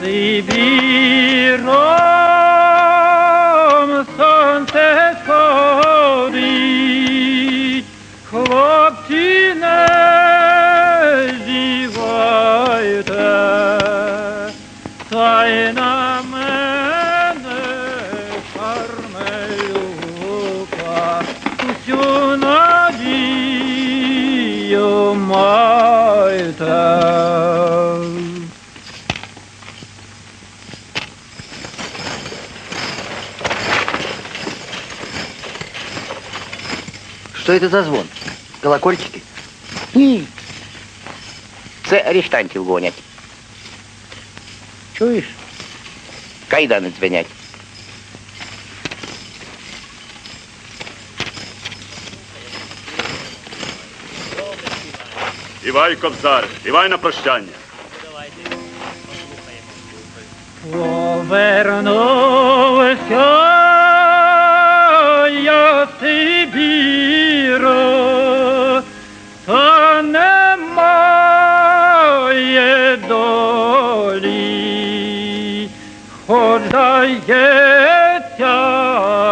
Сибіром сонце сходить, хлопці не зівайте, та й на мене Кармелюка, усю надію майте. Что это за звон? Колокольчики? Ні. Це арештантів гонять. Чуєш? Кайдани дзвенять. Івай, кобзар, івай на прощання. Повернувся я Сибіру, Хоч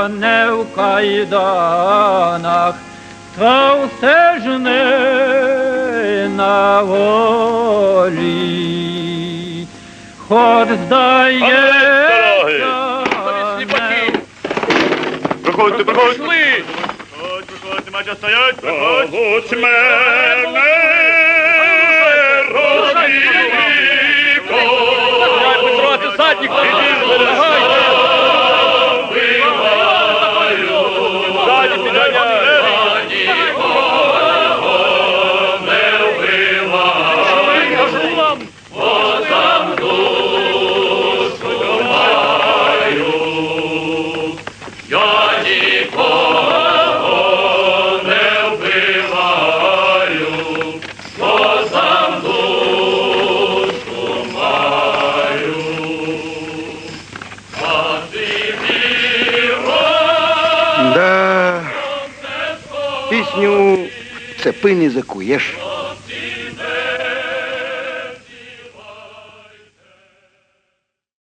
не в кайданах, та все ж не на волі. Хоч здається, Проходьте, проходьте. Проходь, проходь, нема чого стоять, проходь. Проводь мене, Родіко. Петро, задніх, Ззаді Пісню в цепи не закуєш.